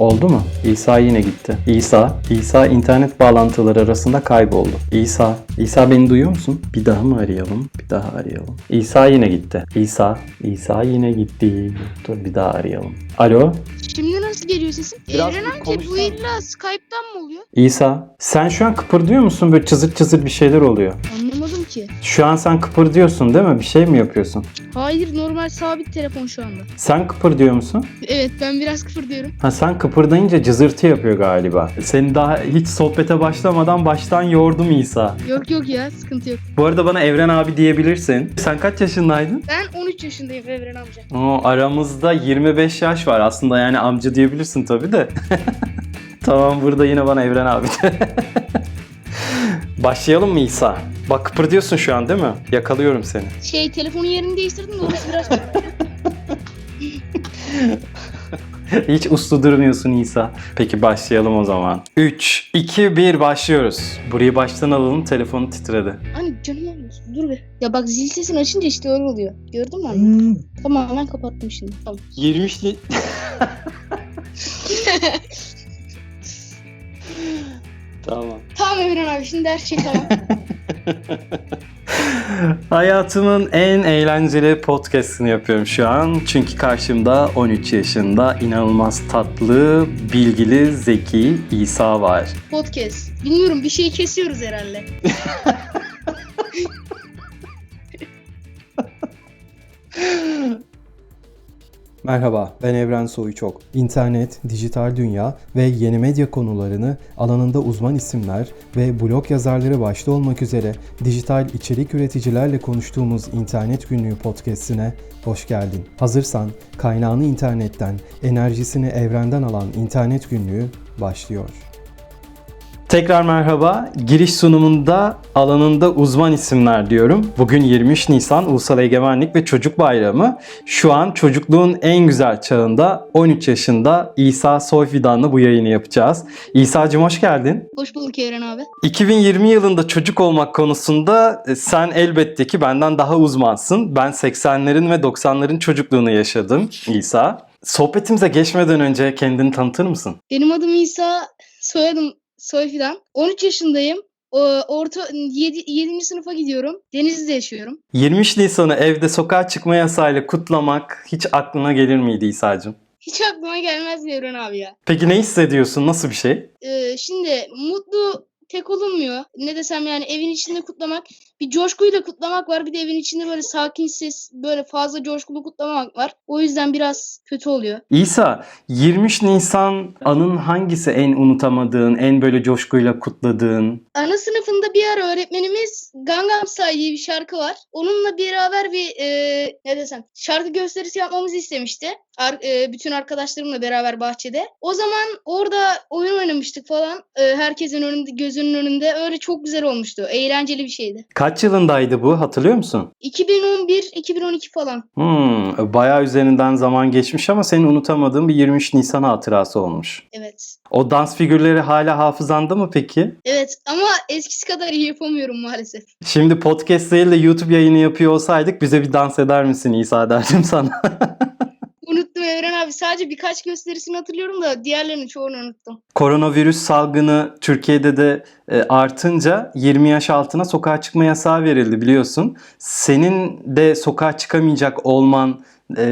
Oldu mu? İsa yine gitti. İsa, İsa internet bağlantıları arasında kayboldu. İsa, İsa beni duyuyor musun? Bir daha mı arayalım? Bir daha arayalım. İsa yine gitti. İsa, İsa yine gitti. Dur bir daha arayalım. Alo, Şimdi nasıl geliyor sesin? Biraz Evren bir amca bu konuşsana. illa Skype'tan mı oluyor? İsa. Sen şu an kıpırdıyor musun? Böyle çızır çızır bir şeyler oluyor. Anlamadım ki. Şu an sen kıpırdıyorsun değil mi? Bir şey mi yapıyorsun? Hayır normal sabit telefon şu anda. Sen kıpırdıyor musun? Evet ben biraz kıpırdıyorum. Ha sen kıpırdayınca cızırtı yapıyor galiba. Seni daha hiç sohbete başlamadan baştan yordum İsa. Yok yok ya sıkıntı yok. Bu arada bana Evren abi diyebilirsin. Sen kaç yaşındaydın? Ben 13 yaşındayım Evren amca. Oo, aramızda 25 yaş var. Aslında yani amca diyebilirsin tabii de. tamam burada yine bana Evren abi de. Başlayalım mı İsa? Bak kıpırdıyorsun şu an değil mi? Yakalıyorum seni. Şey telefonun yerini değiştirdim de orası biraz Hiç uslu durmuyorsun İsa. Peki başlayalım o zaman. 3, 2, 1 başlıyoruz. Burayı baştan alalım. Telefonu titredi. Hani canım alıyorsun dur be. Ya bak zil sesini açınca işte öyle oluyor. Gördün mü anne? Tamam ben kapattım şimdi. Tamam. 20 Tamam. Tamam Evren abi şimdi her şey tamam. Hayatımın en eğlenceli podcast'ini yapıyorum şu an. Çünkü karşımda 13 yaşında inanılmaz tatlı, bilgili, zeki İsa var. Podcast. Bilmiyorum bir şey kesiyoruz herhalde. Merhaba, ben Evren Soyuçok. İnternet, dijital dünya ve yeni medya konularını alanında uzman isimler ve blog yazarları başta olmak üzere dijital içerik üreticilerle konuştuğumuz İnternet Günlüğü podcast'ine hoş geldin. Hazırsan kaynağını internetten, enerjisini evrenden alan İnternet Günlüğü başlıyor. Tekrar merhaba. Giriş sunumunda alanında uzman isimler diyorum. Bugün 23 Nisan Ulusal Egemenlik ve Çocuk Bayramı. Şu an çocukluğun en güzel çağında 13 yaşında İsa Soyfidan'la bu yayını yapacağız. İsa'cığım hoş geldin. Hoş bulduk Evren abi. 2020 yılında çocuk olmak konusunda e, sen elbette ki benden daha uzmansın. Ben 80'lerin ve 90'ların çocukluğunu yaşadım İsa. Sohbetimize geçmeden önce kendini tanıtır mısın? Benim adım İsa, soyadım Soyfidan. 13 yaşındayım. Orta 7. 7. sınıfa gidiyorum. Denizli'de yaşıyorum. 23 Nisan'ı evde sokağa çıkma yasayla kutlamak hiç aklına gelir miydi İsa'cığım? Hiç aklıma gelmez Evren abi ya. Peki ne hissediyorsun? Nasıl bir şey? Ee, şimdi mutlu tek olunmuyor. Ne desem yani evin içinde kutlamak. Bir coşkuyla kutlamak var. Bir de evin içinde böyle sakin ses, böyle fazla coşkulu kutlamak var. O yüzden biraz kötü oluyor. İsa, 23 Nisan anın hangisi en unutamadığın, en böyle coşkuyla kutladığın? Ana sınıfında bir ara öğretmenimiz Gangnam Style diye bir şarkı var. Onunla beraber bir e, ne desem şarkı gösterisi yapmamızı istemişti. Ar- e, bütün arkadaşlarımla beraber bahçede. O zaman orada oyun oynamıştık falan. E, herkesin önünde gözünün önünde. Öyle çok güzel olmuştu. Eğlenceli bir şeydi. Kaç yılındaydı bu hatırlıyor musun? 2011-2012 falan. Hmm, bayağı üzerinden zaman geçmiş ama senin unutamadığın bir 23 Nisan hatırası olmuş. Evet. O dans figürleri hala hafızanda mı peki? Evet ama eskisi kadar iyi yapamıyorum maalesef. Şimdi podcast değil de YouTube yayını yapıyor olsaydık bize bir dans eder misin İsa derdim sana. Unuttum Evren abi. Sadece birkaç gösterisini hatırlıyorum da diğerlerinin çoğunu unuttum. Koronavirüs salgını Türkiye'de de e, artınca 20 yaş altına sokağa çıkma yasağı verildi biliyorsun. Senin de sokağa çıkamayacak olman e,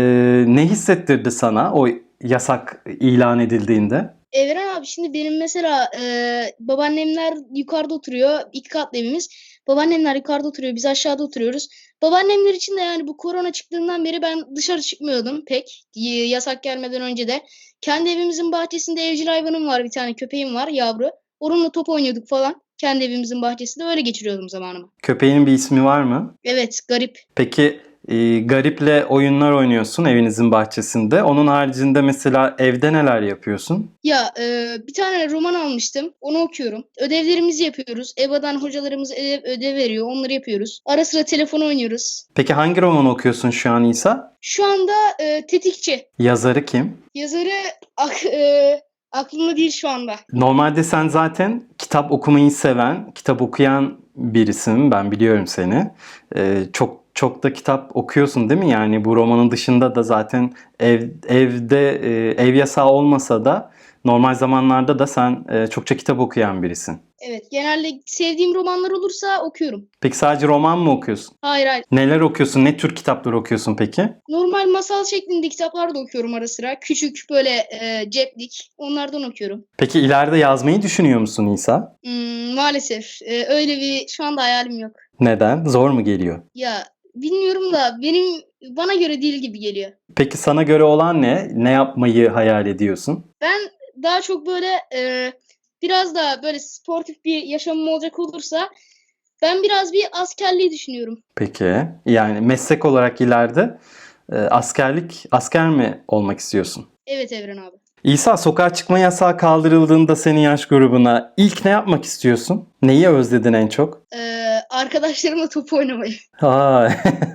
ne hissettirdi sana o yasak ilan edildiğinde? Evren abi şimdi benim mesela e, babaannemler yukarıda oturuyor. iki katlı evimiz. Babaannemler yukarıda oturuyor. Biz aşağıda oturuyoruz. Babaannemler için de yani bu korona çıktığından beri ben dışarı çıkmıyordum pek. Yasak gelmeden önce de. Kendi evimizin bahçesinde evcil hayvanım var. Bir tane köpeğim var yavru. Onunla top oynuyorduk falan. Kendi evimizin bahçesinde öyle geçiriyordum zamanımı. Köpeğin bir ismi var mı? Evet garip. Peki e, gariple oyunlar oynuyorsun evinizin bahçesinde. Onun haricinde mesela evde neler yapıyorsun? Ya e, bir tane roman almıştım. Onu okuyorum. Ödevlerimizi yapıyoruz. EBA'dan hocalarımız ödev, ödev veriyor. Onları yapıyoruz. Ara sıra telefon oynuyoruz. Peki hangi roman okuyorsun şu an İsa? Şu anda e, tetikçi. Yazarı kim? Yazarı ak, e, aklımda değil şu anda. Normalde sen zaten kitap okumayı seven, kitap okuyan birisin. Ben biliyorum seni. Ee, çok çok da kitap okuyorsun değil mi? Yani bu romanın dışında da zaten ev evde e, ev yasağı olmasa da normal zamanlarda da sen e, çokça kitap okuyan birisin. Evet genelde sevdiğim romanlar olursa okuyorum. Peki sadece roman mı okuyorsun? Hayır hayır. Neler okuyorsun? Ne tür kitaplar okuyorsun peki? Normal masal şeklinde kitaplar da okuyorum ara sıra. Küçük böyle e, ceplik onlardan okuyorum. Peki ileride yazmayı düşünüyor musun İsa? Hmm, maalesef e, öyle bir şu anda hayalim yok. Neden? Zor mu geliyor? Ya bilmiyorum da benim bana göre değil gibi geliyor. Peki sana göre olan ne? Ne yapmayı hayal ediyorsun? Ben daha çok böyle e, biraz daha böyle sportif bir yaşamım olacak olursa ben biraz bir askerliği düşünüyorum. Peki yani meslek olarak ileride e, askerlik asker mi olmak istiyorsun? Evet Evren abi. İsa sokağa çıkma yasağı kaldırıldığında senin yaş grubuna ilk ne yapmak istiyorsun? Neyi özledin en çok? E, arkadaşlarımla top oynamayı. Ha,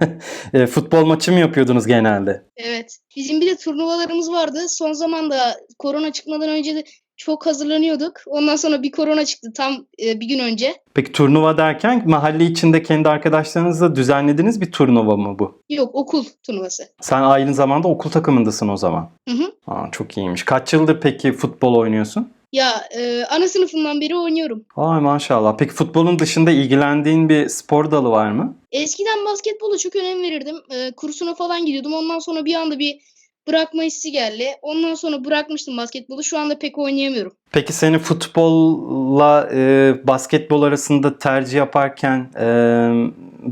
e, futbol maçı mı yapıyordunuz genelde? Evet. Bizim bir de turnuvalarımız vardı. Son zamanda korona çıkmadan önce de çok hazırlanıyorduk. Ondan sonra bir korona çıktı tam e, bir gün önce. Peki turnuva derken mahalle içinde kendi arkadaşlarınızla düzenlediğiniz bir turnuva mı bu? Yok okul turnuvası. Sen aynı zamanda okul takımındasın o zaman. Hı hı. Aa, çok iyiymiş. Kaç yıldır peki futbol oynuyorsun? Ya e, ana sınıfından beri oynuyorum. Ay maşallah. Peki futbolun dışında ilgilendiğin bir spor dalı var mı? Eskiden basketbola çok önem verirdim. E, kursuna falan gidiyordum. Ondan sonra bir anda bir bırakma hissi geldi. Ondan sonra bırakmıştım basketbolu. Şu anda pek oynayamıyorum. Peki seni futbolla e, basketbol arasında tercih yaparken e,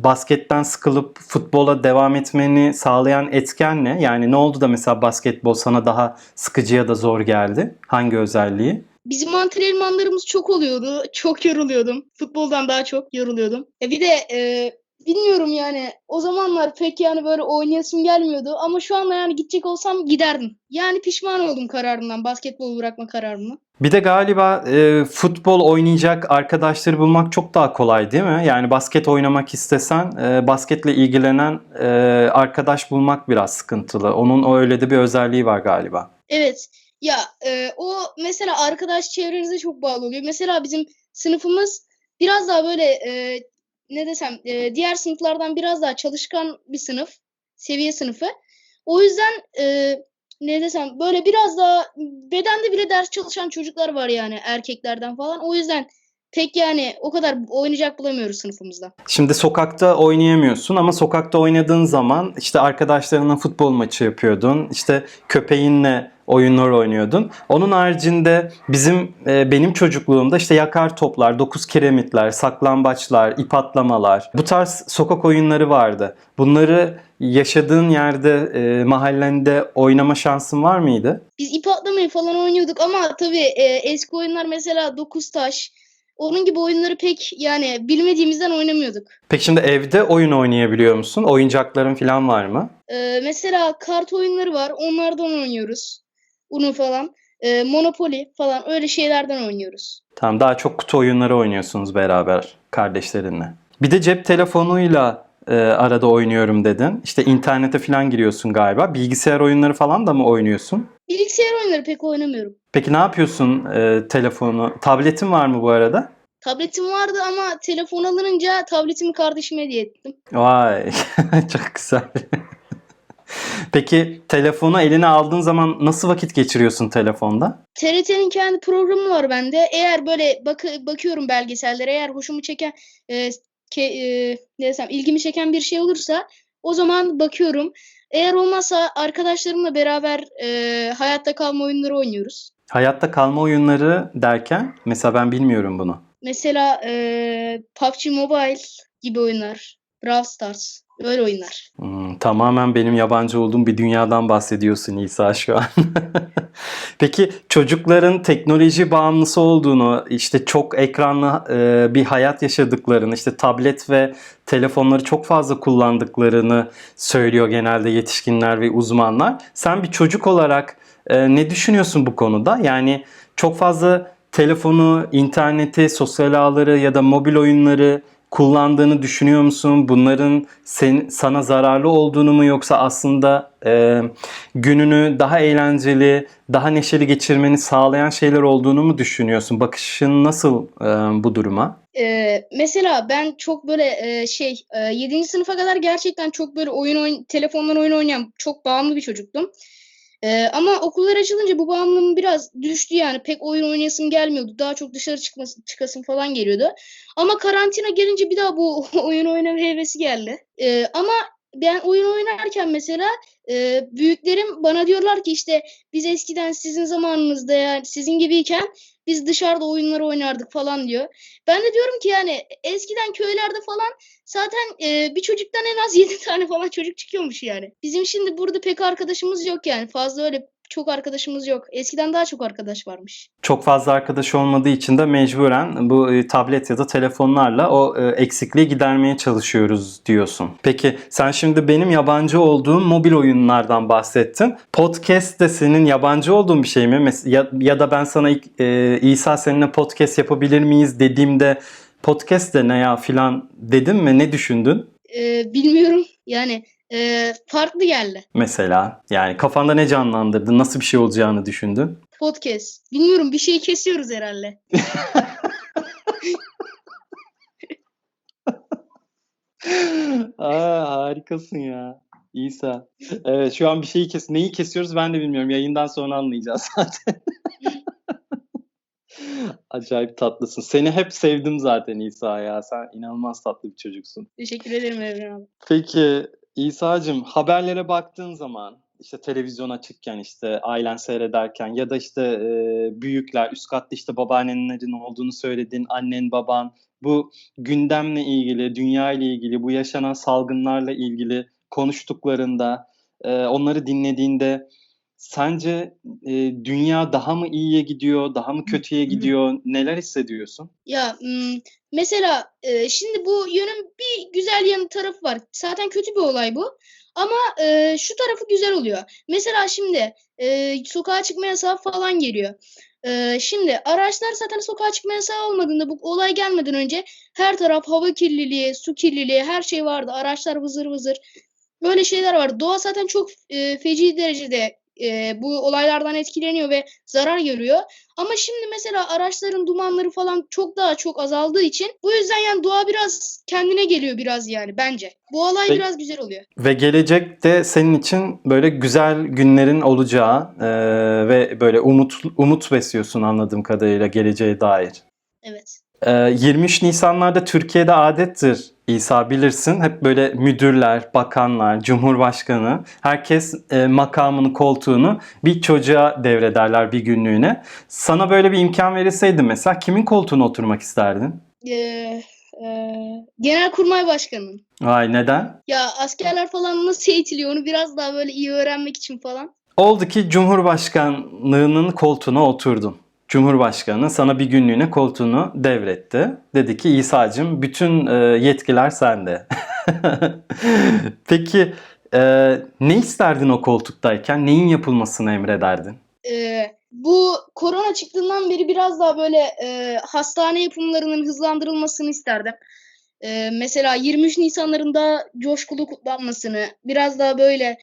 basketten sıkılıp futbola devam etmeni sağlayan etken ne? Yani ne oldu da mesela basketbol sana daha sıkıcı ya da zor geldi? Hangi özelliği? Bizim antrenmanlarımız çok oluyordu. Çok yoruluyordum. Futboldan daha çok yoruluyordum. E bir de e, bilmiyorum yani o zamanlar pek yani böyle oynayasım gelmiyordu. Ama şu anda yani gidecek olsam giderdim. Yani pişman oldum kararımdan. Basketbol bırakma kararımdan. Bir de galiba e, futbol oynayacak arkadaşları bulmak çok daha kolay değil mi? Yani basket oynamak istesen e, basketle ilgilenen e, arkadaş bulmak biraz sıkıntılı. Onun öyle de bir özelliği var galiba. Evet. Ya e, o mesela arkadaş çevrenize çok bağlı oluyor. Mesela bizim sınıfımız biraz daha böyle e, ne desem e, diğer sınıflardan biraz daha çalışkan bir sınıf. Seviye sınıfı. O yüzden e, ne desem böyle biraz daha bedende bile ders çalışan çocuklar var yani erkeklerden falan. O yüzden pek yani o kadar oynayacak bulamıyoruz sınıfımızda. Şimdi sokakta oynayamıyorsun ama sokakta oynadığın zaman işte arkadaşlarınla futbol maçı yapıyordun. İşte köpeğinle oyunlar oynuyordun. Onun haricinde bizim e, benim çocukluğumda işte yakar toplar, dokuz kiremitler, saklambaçlar, ip atlamalar bu tarz sokak oyunları vardı. Bunları yaşadığın yerde, e, mahallende oynama şansın var mıydı? Biz ip atlamayı falan oynuyorduk ama tabii e, eski oyunlar mesela dokuz taş onun gibi oyunları pek yani bilmediğimizden oynamıyorduk. Peki şimdi evde oyun oynayabiliyor musun? Oyuncakların falan var mı? Ee, mesela kart oyunları var. Onlardan oynuyoruz. Uno falan. Ee, Monopoly falan öyle şeylerden oynuyoruz. Tamam daha çok kutu oyunları oynuyorsunuz beraber kardeşlerinle. Bir de cep telefonuyla e, arada oynuyorum dedin. İşte internete falan giriyorsun galiba. Bilgisayar oyunları falan da mı oynuyorsun? Bilgisayar oyunları pek oynamıyorum. Peki ne yapıyorsun e, telefonu? Tabletin var mı bu arada? Tabletim vardı ama telefon alınınca tabletimi kardeşime hediye ettim. Vay çok güzel. Peki telefonu eline aldığın zaman nasıl vakit geçiriyorsun telefonda? TRT'nin kendi programı var bende. Eğer böyle bak bakıyorum belgesellere eğer hoşumu çeken e, ke, e, ne desem ilgimi çeken bir şey olursa o zaman bakıyorum. Eğer olmazsa arkadaşlarımla beraber e, hayatta kalma oyunları oynuyoruz. Hayatta kalma oyunları derken mesela ben bilmiyorum bunu. Mesela e, PUBG Mobile gibi oyunlar, Brawl Stars öyle oyunlar. Hmm, tamamen benim yabancı olduğum bir dünyadan bahsediyorsun İsa şu an. Peki çocukların teknoloji bağımlısı olduğunu, işte çok ekranlı e, bir hayat yaşadıklarını, işte tablet ve telefonları çok fazla kullandıklarını söylüyor genelde yetişkinler ve uzmanlar. Sen bir çocuk olarak e, ne düşünüyorsun bu konuda? Yani çok fazla telefonu, interneti, sosyal ağları ya da mobil oyunları kullandığını düşünüyor musun? Bunların sen, sana zararlı olduğunu mu yoksa aslında e, gününü daha eğlenceli, daha neşeli geçirmeni sağlayan şeyler olduğunu mu düşünüyorsun? Bakışın nasıl e, bu duruma? Ee, mesela ben çok böyle e, şey e, 7. sınıfa kadar gerçekten çok böyle oyun oyn telefondan oyun oynayan çok bağımlı bir çocuktum. Ee, ama okullar açılınca bu bağımlılığım biraz düştü yani pek oyun oynayasım gelmiyordu. Daha çok dışarı çıkması, çıkasım falan geliyordu. Ama karantina gelince bir daha bu oyun oynama hevesi geldi. Ee, ama ben oyun oynarken mesela e, büyüklerim bana diyorlar ki işte biz eskiden sizin zamanınızda yani sizin gibiyken biz dışarıda oyunlar oynardık falan diyor. Ben de diyorum ki yani eskiden köylerde falan zaten e, bir çocuktan en az 7 tane falan çocuk çıkıyormuş yani. Bizim şimdi burada pek arkadaşımız yok yani. Fazla öyle çok arkadaşımız yok. Eskiden daha çok arkadaş varmış. Çok fazla arkadaş olmadığı için de mecburen bu e, tablet ya da telefonlarla o e, eksikliği gidermeye çalışıyoruz diyorsun. Peki sen şimdi benim yabancı olduğum mobil oyunlardan bahsettin. Podcast de senin yabancı olduğun bir şey mi? Mes- Ya, ya da ben sana ilk, e, İsa seninle podcast yapabilir miyiz dediğimde podcast de ne ya filan dedim mi? Ne düşündün? E, bilmiyorum yani e, farklı geldi. Mesela yani kafanda ne canlandırdın? Nasıl bir şey olacağını düşündün? Podcast. Bilmiyorum bir şey kesiyoruz herhalde. Aa, harikasın ya. İsa. Evet şu an bir şeyi kes. Neyi kesiyoruz ben de bilmiyorum. Yayından sonra anlayacağız zaten. Acayip tatlısın. Seni hep sevdim zaten İsa ya. Sen inanılmaz tatlı bir çocuksun. Teşekkür ederim Evren abi. Peki İsa'cığım haberlere baktığın zaman işte televizyon açıkken işte ailen seyrederken ya da işte e, büyükler üst katta işte babaannenlerin olduğunu söylediğin annen baban bu gündemle ilgili dünya ile ilgili bu yaşanan salgınlarla ilgili konuştuklarında e, onları dinlediğinde sence e, dünya daha mı iyiye gidiyor daha mı kötüye gidiyor neler hissediyorsun? Ya mesela e, şimdi bu yönün bir güzel yanı tarafı var. Zaten kötü bir olay bu. Ama e, şu tarafı güzel oluyor. Mesela şimdi e, sokağa çıkma yasağı falan geliyor. E, şimdi araçlar zaten sokağa çıkma yasağı olmadığında bu olay gelmeden önce her taraf hava kirliliği, su kirliliği her şey vardı. Araçlar vızır vızır. Böyle şeyler vardı. Doğa zaten çok e, feci derecede e, bu olaylardan etkileniyor ve zarar görüyor. Ama şimdi mesela araçların dumanları falan çok daha çok azaldığı için bu yüzden yani doğa biraz kendine geliyor biraz yani bence. Bu olay Peki. biraz güzel oluyor. Ve gelecekte senin için böyle güzel günlerin olacağı e, ve böyle umut umut besliyorsun anladığım kadarıyla geleceğe dair. Evet. E, 23 Nisanlarda Türkiye'de adettir İsa bilirsin. Hep böyle müdürler, bakanlar, cumhurbaşkanı herkes e, makamını, koltuğunu bir çocuğa devrederler bir günlüğüne. Sana böyle bir imkan verilseydi mesela kimin koltuğuna oturmak isterdin? Ee, e, Genelkurmay Başkanı'nın. Vay neden? Ya askerler falan nasıl eğitiliyor onu biraz daha böyle iyi öğrenmek için falan. Oldu ki Cumhurbaşkanlığının koltuğuna oturdun. Cumhurbaşkanı sana bir günlüğüne koltuğunu devretti. Dedi ki İsa'cığım bütün e, yetkiler sende. Peki e, ne isterdin o koltuktayken? Neyin yapılmasını emrederdin? Ee, bu korona çıktığından beri biraz daha böyle e, hastane yapımlarının hızlandırılmasını isterdim. Ee, mesela 23 Nisanların daha coşkulu kutlanmasını, biraz daha böyle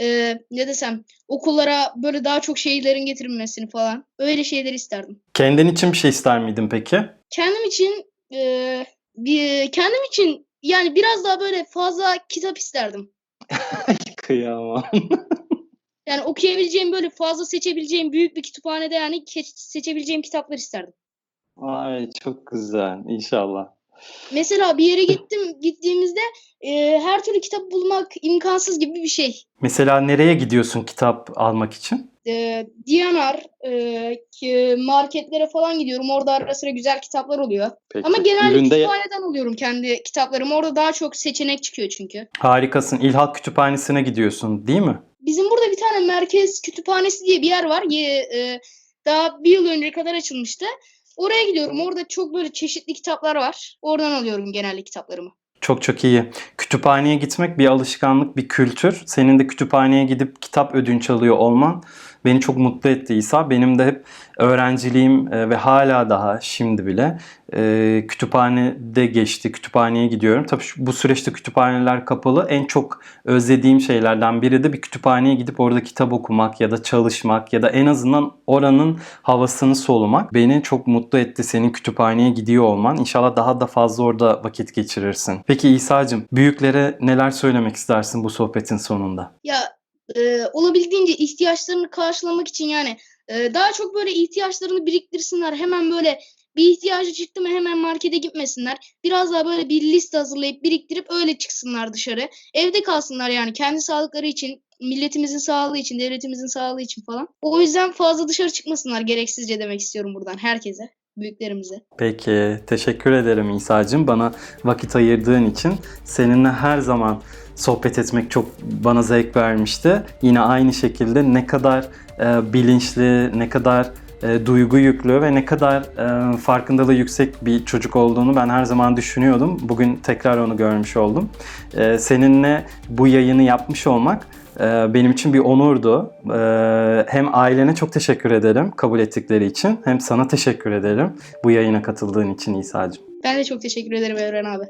e, ne desem okullara böyle daha çok şeylerin getirilmesini falan öyle şeyler isterdim. Kendin için bir şey ister miydin peki? Kendim için e, bir kendim için yani biraz daha böyle fazla kitap isterdim. Kıyamam. Yani okuyabileceğim böyle fazla seçebileceğim büyük bir kütüphanede yani seçebileceğim kitaplar isterdim. Ay çok güzel inşallah. Mesela bir yere gittim gittiğimizde e, her türlü kitap bulmak imkansız gibi bir şey. Mesela nereye gidiyorsun kitap almak için? E, Diyanar, e, marketlere falan gidiyorum. Orada ara sıra güzel kitaplar oluyor. Peki. Ama genelde Üründe kütüphaneden alıyorum kendi kitaplarımı. Orada daha çok seçenek çıkıyor çünkü. harikasın. İlhak Kütüphanesi'ne gidiyorsun değil mi? Bizim burada bir tane merkez kütüphanesi diye bir yer var. Ye- e, daha bir yıl önce kadar açılmıştı. Oraya gidiyorum. Orada çok böyle çeşitli kitaplar var. Oradan alıyorum genelde kitaplarımı. Çok çok iyi. Kütüphaneye gitmek bir alışkanlık, bir kültür. Senin de kütüphaneye gidip kitap ödünç alıyor olman beni çok mutlu etti İsa. Benim de hep öğrenciliğim e, ve hala daha şimdi bile e, kütüphanede geçti. Kütüphaneye gidiyorum. Tabii bu süreçte kütüphaneler kapalı. En çok özlediğim şeylerden biri de bir kütüphaneye gidip orada kitap okumak ya da çalışmak ya da en azından oranın havasını solumak beni çok mutlu etti senin kütüphaneye gidiyor olman. İnşallah daha da fazla orada vakit geçirirsin. Peki İsa'cığım büyüklere neler söylemek istersin bu sohbetin sonunda? Ya e, olabildiğince ihtiyaçlarını karşılamak için yani e, daha çok böyle ihtiyaçlarını biriktirsinler. Hemen böyle bir ihtiyacı çıktı mı hemen markete gitmesinler. Biraz daha böyle bir liste hazırlayıp biriktirip öyle çıksınlar dışarı. Evde kalsınlar yani kendi sağlıkları için, milletimizin sağlığı için, devletimizin sağlığı için falan. O yüzden fazla dışarı çıkmasınlar gereksizce demek istiyorum buradan herkese, büyüklerimize. Peki teşekkür ederim İsa'cığım bana vakit ayırdığın için. Seninle her zaman sohbet etmek çok bana zevk vermişti. Yine aynı şekilde ne kadar e, bilinçli, ne kadar e, duygu yüklü ve ne kadar e, farkındalığı yüksek bir çocuk olduğunu ben her zaman düşünüyordum. Bugün tekrar onu görmüş oldum. E, seninle bu yayını yapmış olmak benim için bir onurdu. E, hem ailene çok teşekkür ederim kabul ettikleri için hem sana teşekkür ederim bu yayına katıldığın için İsa'cığım. Ben de çok teşekkür ederim Evren abi.